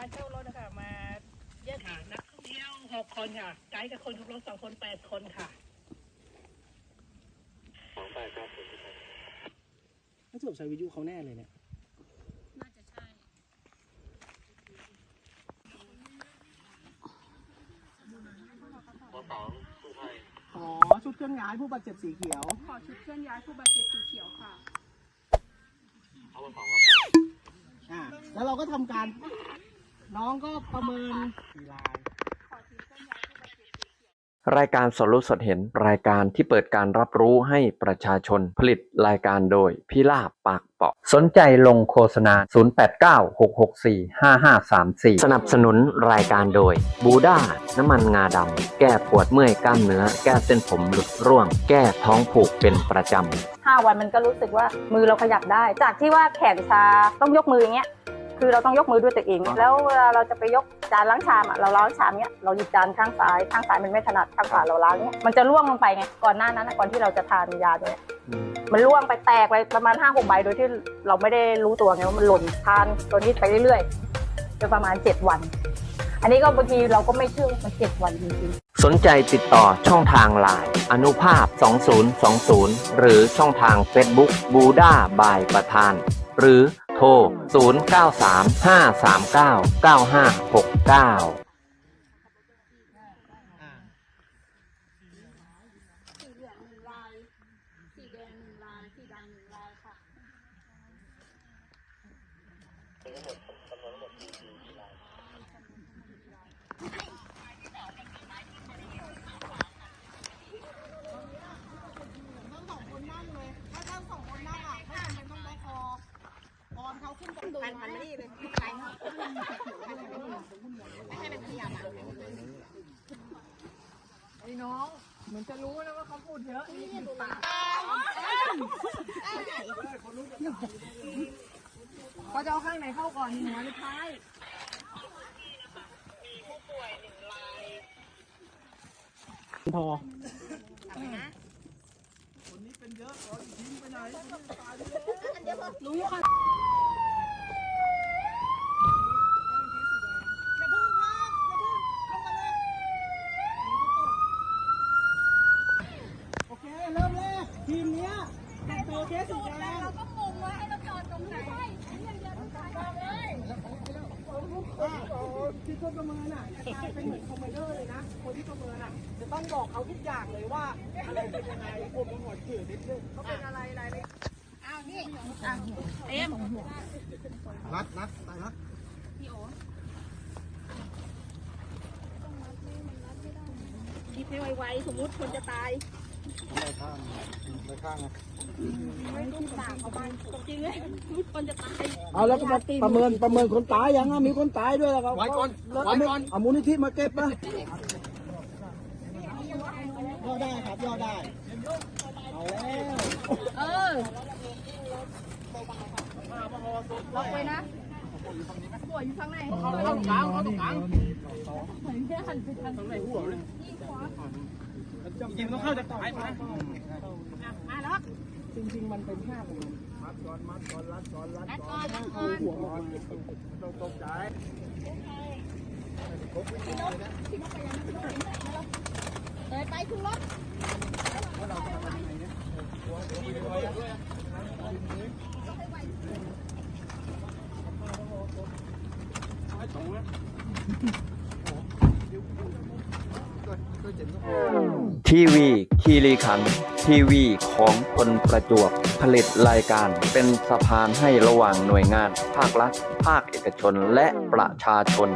าเช่ารถนะคะมาเยอะค่ะนักท่องเที่ยวหกคนค่ะ ไกด์กับคนขับรถสองคนแปดคนค่ะน่าจะใช้วิทยุเขาแน่เลยเนี่ย น่าจะใช่อ๋อ ชุดเครื่องย้ายผู้บาดเจ็บสีเขียว ขอชุดเคลื่อนย้ายผู้บาดเจ็บสีเขียวค่ะอ่า แล้วเราก็ทำการ น้องก็ประเมินกี่ลาย รายการสดรู้สดเห็นรายการที่เปิดการรับรู้ให้ประชาชนผลิตรายการโดยพิลาบปากเปาะ สนใจลงโฆษณา 0896645534 สนับสนุนรายการโดยบูด้าน้ำมันงาดำแก้ปวดเมื่อยกล้ามเนื้อ แก้เส้นผมหลุดร่วง แก้ท้องผูกเป็นประจำห้าวันมันก็รู้สึกว่ามือเราขยับได้ จากที่ว่าแขนชาต้องยกมืออย่างเงี้ย คือเราต้องยกมือด้วยตัวเอง แล้วเวลาเราจะไปยกจานล้างชามอะเราล้างชามเงี้ยเราหยิบจานข้างซ้ายข้างซ้ายมันไม่ถนัดข้างขวาเราล้างเงี้ยมันจะร่วงลงไปไงก่อนหน้านั้นอะก่อนที่เราจะทานยาตัวเนี้ยมันร่วงไปแตกไปประมาณห้าหกใบโดยที่เราไม่ได้รู้ตัวไงว่ามันหล่นทานตัวนี้ไปเรื่อยๆจนประมาณเจ็ดวัน อันนี้ก็บางทีเราก็ไม่เชื่อว่ามันเจ็ดวันจริงๆสนใจติดต่อช่องทางไลน์อนุภาพ 2020 หรือช่องทาง Facebook บูดาบายประธาน หรือ โทร 0 9 3 5 3 9 9 5 6 9 นหันพันนี่เลยไปไม่ให้มันขยับอะไอ้น้อง เหมือนจะรู้นะว่าเขาพูดเยอะนี่ดูปากเขาจะเอาข้างไหนเข้าก่อนหัวหรือท้ายพอโอะขอทิ้งไปไหนรู้ค่ะเค เริ่มแรกทีมเนี้ยแต่งตัวเคสสีแดงเราก็งงว่าให้เราจอดตรงไหนที่คน ประเมินอะจะกลายเป็นเหมือนคอมเมเดอร์เลยนะ คนที่ประเมินอะ จะต้องบอกเขาทุกอย่างเลยว่าอะไรเป็นยังไงผมต้องหัวจืดนิดนึงเขาเป็นอะไรอะไรเลยอ้าวนี่เอ็มรัดรัดไปรัดคิดให้ไวๆสมมุติคนจะตาย ไปข้างไปข้างไงไม่ต้องตากเขาบ้านจริงเลยสมมุติคนจะตายเอาแล้วก็มาประเมินประเมินคนตายยังอะมีคนตายด้วยแล้วก็ไว้ก่อนไว้ก่อนเอามูลนิธิมาเก็บนะย่อได้ครับย่อได้เอาแล้วเออล็อกไว้นะหัว อยู่ข้างในเข้าตรงกลางเขาตรงกลางเหมือนแค่หันไปทางในหัวเลยจริงต้องเข้าจากตายมาอะล็อกจริงๆมันเป็นห้าคนมัดก่อนมัดก่อนรัดก่อนรัดรัดก่ออนนรัดก่เอาอนหัวก่อนต้องตกใจเดินไปขึ้นรถ ทีวีคีรีขันทีวีของคนประจวบผลิตรายการเป็นสะพานให้ระหว่างหน่วยงาน ภาครัฐ ภาคเอกชนและประชาชน